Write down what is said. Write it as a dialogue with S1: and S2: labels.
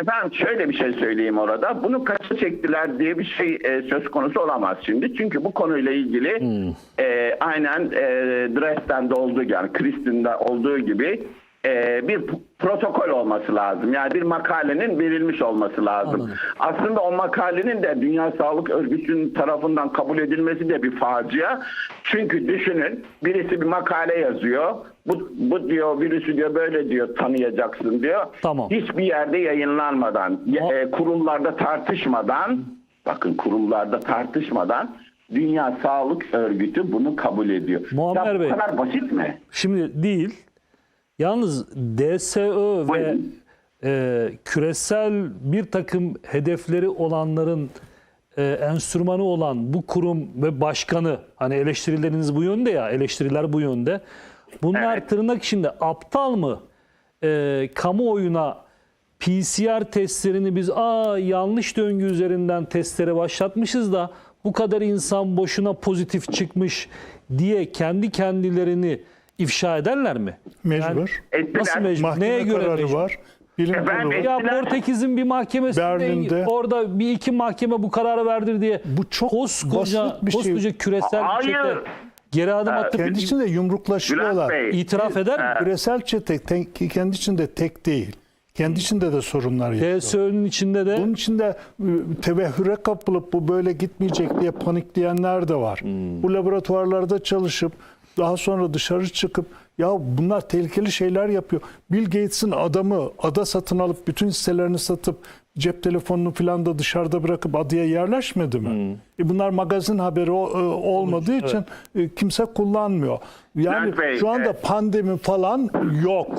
S1: Efendim şöyle bir şey söyleyeyim orada. Bunu kaça çektiler diye bir şey e, söz konusu olamaz şimdi. Çünkü bu konuyla ilgili e, aynen e, Dresden'de olduğu gibi, yani Kristin'de olduğu gibi e, bir protokol olması lazım. Yani bir makalenin verilmiş olması lazım.
S2: Anladım.
S1: Aslında o makalenin de Dünya Sağlık Örgütü'nün tarafından kabul edilmesi de bir facia. Çünkü düşünün birisi bir makale yazıyor. Bu, bu diyor virüsü diyor böyle diyor tanıyacaksın diyor.
S2: Tamam.
S1: Hiçbir yerde yayınlanmadan, e, kurumlarda tartışmadan, bakın kurumlarda tartışmadan Dünya Sağlık Örgütü bunu kabul ediyor.
S2: Muammer
S1: ya bu
S2: Bey.
S1: kadar basit mi?
S2: Şimdi değil. Yalnız DSÖ ve
S1: Buyurun.
S2: e, küresel bir takım hedefleri olanların e, enstrümanı olan bu kurum ve başkanı hani eleştirileriniz bu yönde ya eleştiriler bu yönde. Bunlar
S1: Evet.
S2: tırnak içinde aptal mı? E, kamuoyuna PCR testlerini biz aa yanlış döngü üzerinden testlere başlatmışız da bu kadar insan boşuna pozitif çıkmış diye kendi kendilerini ifşa ederler mi?
S3: Mecbur.
S1: Ettiler.
S2: Nasıl mecbur?
S3: Mahkeme
S2: Neye göre
S3: kararı
S2: mecbur?
S3: var. Bilim
S1: Efendim,
S3: kurulu.
S2: Ya
S1: Ettiler.
S2: Portekiz'in bir mahkemesinde
S3: Berlin'de-
S2: orada bir iki mahkeme bu kararı verdir diye
S3: Bu çok
S2: koskoca,
S3: basit bir şey.
S2: koskoca küresel bir
S1: Hayır.
S2: çete geri adım atıp
S3: Kendi içinde
S1: Bülent
S3: yumruklaşıyorlar.
S1: Bey.
S2: itiraf eder mi?
S3: Küresel çete tek- kendi içinde tek değil. Kendi içinde de sorunlar yaşıyor.
S2: DSÖ'nün içinde de
S3: Bunun içinde tevehhüre kapılıp bu böyle gitmeyecek diye panikleyenler de var. Bu laboratuvarlarda çalışıp daha sonra dışarı çıkıp ya bunlar tehlikeli şeyler yapıyor. Bill Gates'in adamı ada satın alıp bütün hisselerini satıp cep telefonunu falan da dışarıda bırakıp adaya yerleşmedi mi? E bunlar magazin haberi o- e, olmadığı için e, kimse kullanmıyor. Yani
S1: Bey,
S3: şu anda
S1: e-
S3: pandemi falan yok.